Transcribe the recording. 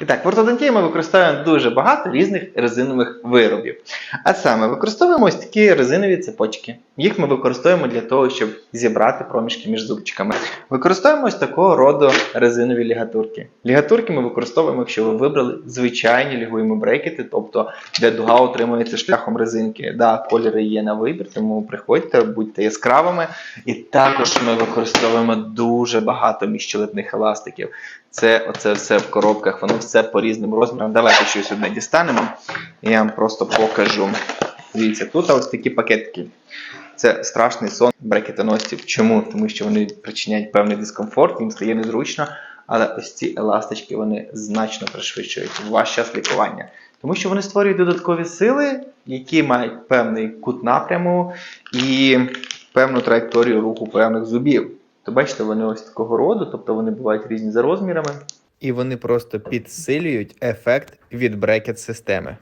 І так, в ортодонтії ми використовуємо дуже багато різних резинових виробів. А саме використовуємо ось такі резинові цепочки. Їх ми використовуємо для того, щоб зібрати проміжки між зубчиками. Використовуємо ось такого роду резинові лігатурки. Лігатурки ми використовуємо, якщо ви вибрали звичайні лігуємо брекети, тобто де дуга утримується шляхом резинки. Да, кольори є на вибір, тому приходьте, будьте яскравими. І також ми використовуємо дуже багато міщелепних еластиків. Це оце все в коробках, воно все по різним розмірам. Давайте щось одне дістанемо. Я вам просто покажу. Дивіться, тут ось такі пакетики. Це страшний сон брекетоносців. Чому? Тому що вони причиняють певний дискомфорт, їм стає незручно, але ось ці еластички вони значно пришвидшують ваш час лікування. Тому що вони створюють додаткові сили, які мають певний кут напряму і певну траєкторію руху певних зубів. То бачите, вони ось такого роду, тобто вони бувають різні за розмірами. І вони просто підсилюють ефект від брекет системи.